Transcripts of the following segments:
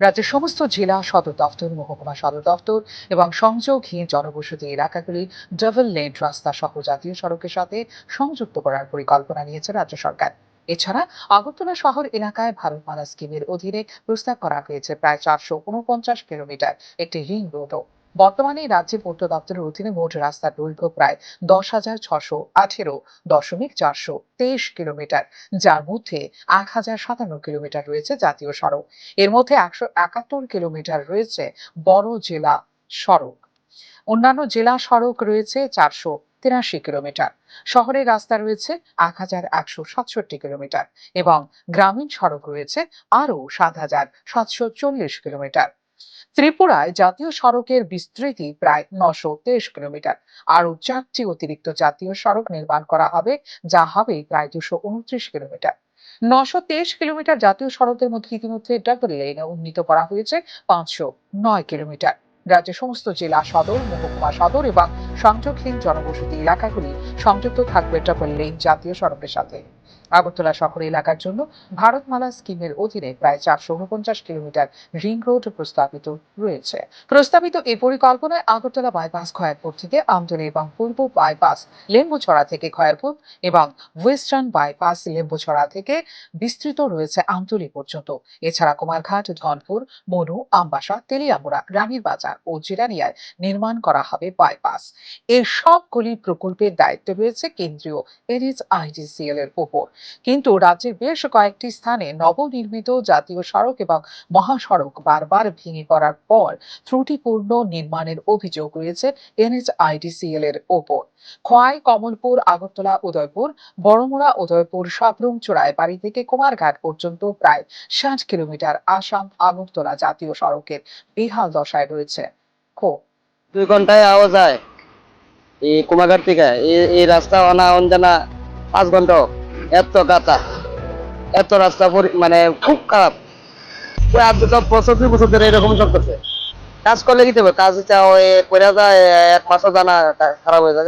রাজ্যের সমস্ত জেলা, সদর দফতর মহকুমা সদর দফতর এবং সংযোগহীন জনবসতি এলাকাগুলি ডাবল লেন রাস্তা সহ জাতীয় সড়কের সাথে সংযুক্ত করার পরিকল্পনা নিয়েছে রাজ্য সরকার। এছাড়া আগরতলা শহর এলাকায় ভারতমালা স্কিমের অধীনে প্রস্তাব করা হয়েছে, প্রায় চারশো উনপঞ্চাশ কিলোমিটার একটি রিং রোডও। বর্তমানে রাজ্যে পূর্ত দপ্তরের অধীনে মোট রাস্তার দৈর্ঘ্য প্রায় দশ হাজার ছশো আঠেরো দশমিক চারশো তেইশ কিলোমিটার, যার মধ্যে এক হাজার সাতান্ন কিলোমিটার রয়েছে জাতীয় সড়ক। এর মধ্যে একশো একাত্তর কিলোমিটার রয়েছে বড় জেলা সড়ক। অন্যান্য জেলা সড়ক রয়েছে চারশো তিরাশি কিলোমিটার। শহরের রাস্তা রয়েছে এক হাজার একশো সাতষট্টি কিলোমিটার এবং গ্রামীণ সড়ক রয়েছে আরও সাত হাজার সাতশো চল্লিশ কিলোমিটার। ত্রিপুরায় জাতীয় সড়কের বিস্তৃতি প্রায় নশো তেইশ কিলোমিটার। আরও চারটি অতিরিক্ত জাতীয় সড়ক নির্মাণ করা হবে, যা হবে প্রায় দুশো উনত্রিশ কিলোমিটার। নশো তেইশ কিলোমিটার জাতীয় সড়কের মধ্যে ইতিমধ্যে ডাবল লেনে উন্নীত করা হয়েছে পাঁচশো নয় কিলোমিটার। রাজ্যের সমস্ত জেলা সদর, মহকুমা সদর এবং সংযোগহীন জনবসতি এলাকাগুলি সংযুক্ত থাকবে ডাবল লেন জাতীয় সড়কের সাথে। আগরতলা শহর এলাকার জন্য ভারতমালা স্কিমের অধীনে প্রায় চারশো উনপঞ্চাশ কিলোমিটার রিং রোড প্রস্তাবিত রয়েছে। প্রস্তাবিত এই পরিকল্পনায় আগরতলা বাইপাস খয়ারপুর থেকে আমতলী এবং পূর্ব বাইপাস লেম্বুছড়া থেকে খয়ারপুর এবং ওয়েস্টার্ন বাইপাস লেম্বুছড়া থেকে বিস্তৃত রয়েছে আমতলী পর্যন্ত। এছাড়া কুমারঘাট, ধনপুর, মনু, আমবাসা, তেলিয়ামুড়া রানীর বাজার ও জিরানিয়ায় নির্মাণ করা হবে বাইপাস। এই সবগুলি প্রকল্পের দায়িত্ব রয়েছে কেন্দ্রীয় এনএইচআইডিসিএল এর উপর কিন্তু রাজ্যের বেশ কয়েকটি স্থানে নবনির্মিত জাতীয় সড়ক এবং মহাসড়ক বারবার ভেঙে পড়ার পর ত্রুটিপূর্ণ নির্মাণের অভিযোগ রয়েছে এনএইচআইডিসিএল এর ওপর। খোয়াই, কমলপুর, আগরতলা, উদয়পুর, বড়মুড়া, উদয়পুর সাবরুম সাবরুমচূড়ায় বাড়ি থেকে কুমারঘাট পর্যন্ত প্রায় ষাট কিলোমিটার আসাম, আগরতলা জাতীয় সড়কের বিহাল দশায় রয়েছে। দুই ঘন্টায় আওয়া যায় এই কুমাঘাট থেকে। এই রাস্তা অনা অঞ্জানা পাঁচ ঘণ্টা। এত গাতা, এত রাস্তা মানে খুব খারাপ। ওই আর দুটো দুই বছর ধরে এরকম চলতেছে। কাজ করলে কি দেবে কাজ হচ্ছে ওই পড়ে যায়, এক মাসও জানা খারাপ হয়ে যায়।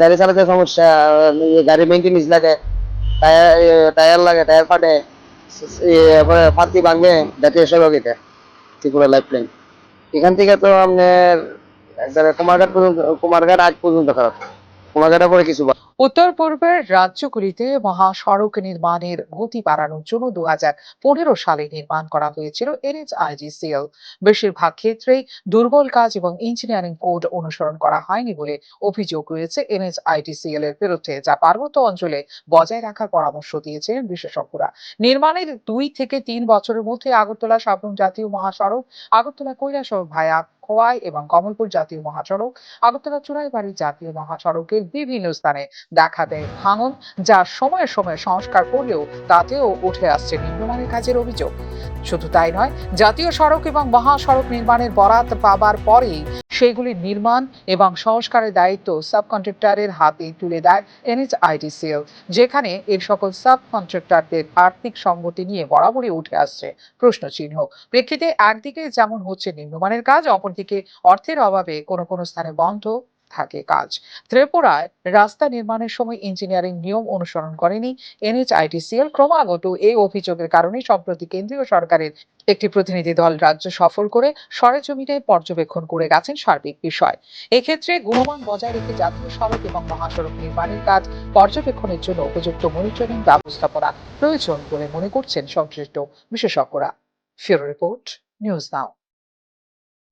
গাড়ি চালাতে সমস্যা, গাড়ি মেনটেন্স লাগে, টায়ার টায়ার লাগে, টায়ার ফাটে ফাটি ভাঙবে ব্যাটারি সব এটা ত্রিপুরা লাইফ লাইন এখান থেকে তো আপনার কুমারঘাট পর্যন্ত কুমারঘাট আজ পর্যন্ত খারাপ। কুমারঘাটের পরে কিছু উত্তর পূর্বের রাজ্যগুলিতে মহাসড়ক নির্মাণের গতি বাড়ানোর জন্য দু হাজার পনেরো সালে নির্মাণ করা হয়েছিল এনএইচআইডিসিএল বেশিরভাগ ক্ষেত্রেই দুর্বল কাজ এবং ইঞ্জিনিয়ারিং কোড অনুসরণ করা হয়নি বলে অভিযোগ রয়েছে এনএইচআইডিসিএল এর বিরুদ্ধে, যা পার্বত্য অঞ্চলে বজায় রাখার পরামর্শ দিয়েছেন বিশেষজ্ঞরা। নির্মাণের দুই থেকে তিন বছরের মধ্যে আগরতলা সাবরুম জাতীয় মহাসড়ক, আগরতলা কৈলাসহর ভায়া খোয়াই এবং কমলপুর জাতীয় মহাসড়ক, আগরতলা চুরাইবাড়ি জাতীয় মহাসড়কের বিভিন্ন স্থানে দেখা দেয় ভাঙন, যা সময়ে সময়ে সংস্কার করলেও তাতেও উঠে আসছে নিম্নমানের কাজের অভিযোগ। শুধু তাই নয়, জাতীয় সড়ক এবং মহাসড়ক নির্মাণের বরাত পাবার পরেই সেগুলির নির্মাণ এবং সংস্কারের দায়িত্ব সাব কন্ট্রাক্টরের হাতে তুলে দেয় এনএইচআইডিসিএল যেখানে এর সকল সাব কন্ট্রাক্টরদের আর্থিক সংগতি নিয়ে বরাবরই উঠে আসছে প্রশ্নচিহ্ন। প্রেক্ষিতে একদিকে যেমন হচ্ছে নিম্নমানের কাজ, অপরদিকে অর্থের অভাবে কোনো কোনো স্থানে বন্ধ থাকে কাজ। ত্রিপুরায় রাস্তা নির্মাণের সময় ইঞ্জিনিয়ারিং নিয়ম অনুসরণ করেনি এনএইচআইটিসিএল। ক্রমাগত এই অভিযোগের কারণে সম্প্রতি কেন্দ্রীয় সরকারের একটি প্রতিনিধি দল রাজ্য সফর করে সরেজমিনে পর্যবেক্ষণ করে গেছেন সার্বিক বিষয়। এক্ষেত্রে গুণমান বজায় রেখে জাতীয় সড়ক এবং মহাসড়ক নির্মাণের কাজ পর্যবেক্ষণের জন্য উপযুক্ত মনিটরিং ব্যবস্থাপনা প্রয়োজন বলে মনে করছেন সংশ্লিষ্ট বিশেষজ্ঞরা। ফিরো রিপোর্ট, নিউজ নাও।